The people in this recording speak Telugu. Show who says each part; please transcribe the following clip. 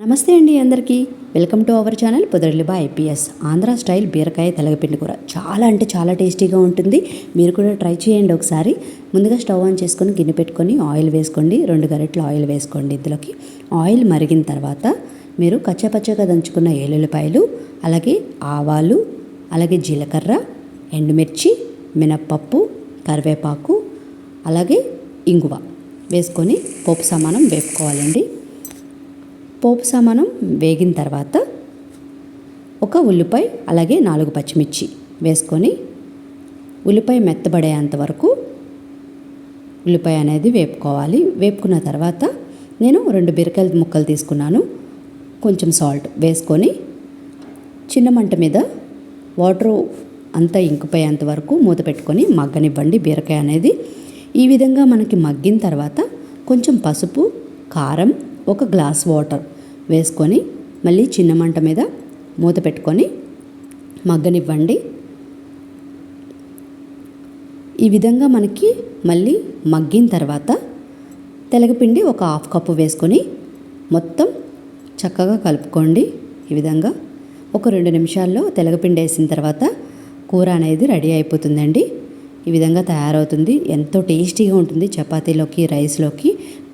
Speaker 1: నమస్తే అండి అందరికీ. వెల్కమ్ టు అవర్ ఛానల్ పొదరిలిబా ఐపీఎస్. ఆంధ్ర స్టైల్ బీరకాయ తెలగపిండి కూర. చాలా అంటే చాలా టేస్టీగా ఉంటుంది. మీరు కూడా ట్రై చేయండి ఒకసారి. ముందుగా స్టవ్ ఆన్ చేసుకొని గిన్నె పెట్టుకొని ఆయిల్ వేసుకోండి. రెండు గరిటెలు ఆయిల్ వేసుకోండి ఇందులోకి. ఆయిల్ మరిగిన తర్వాత మీరు కచ్చపచ్చగా దంచుకున్న ఏలుల్లిపాయలు అలాగే ఆవాలు అలాగే జీలకర్ర ఎండుమిర్చి మినప్పప్పు కరివేపాకు అలాగే ఇంగువ వేసుకొని పోపు సమానం వేపుకోవాలండి. పోపు సామానం వేగిన తర్వాత ఒక ఉల్లిపాయ అలాగే నాలుగు పచ్చిమిర్చి వేసుకొని ఉల్లిపాయ మెత్తబడేంత వరకు ఉల్లిపాయ అనేది వేపుకోవాలి. వేపుకున్న తర్వాత నేను రెండు బీరకాయల ముక్కలు తీసుకున్నాను. కొంచెం సాల్ట్ వేసుకొని చిన్న మంట మీద వాటర్ అంతా ఇంకిపోయేంత వరకు మూత పెట్టుకొని మగ్గనివ్వండి. బీరకాయ అనేది ఈ విధంగా మనకి మగ్గిన తర్వాత కొంచెం పసుపు కారం ఒక గ్లాస్ వాటర్ వేసుకొని మళ్ళీ చిన్న మంట మీద మూత పెట్టుకొని మగ్గనివ్వండి. ఈ విధంగా మనకి మళ్ళీ మగ్గిన తర్వాత తెలగపిండి ఒక హాఫ్ కప్పు వేసుకొని మొత్తం చక్కగా కలుపుకోండి. ఈ విధంగా ఒక రెండు నిమిషాల్లో తెలగపిండి వేసిన తర్వాత కూర అనేది రెడీ అయిపోతుందండి. ఈ విధంగా తయారవుతుంది. ఎంతో టేస్టీగా ఉంటుంది చపాతీలోకి రైస్లోకి.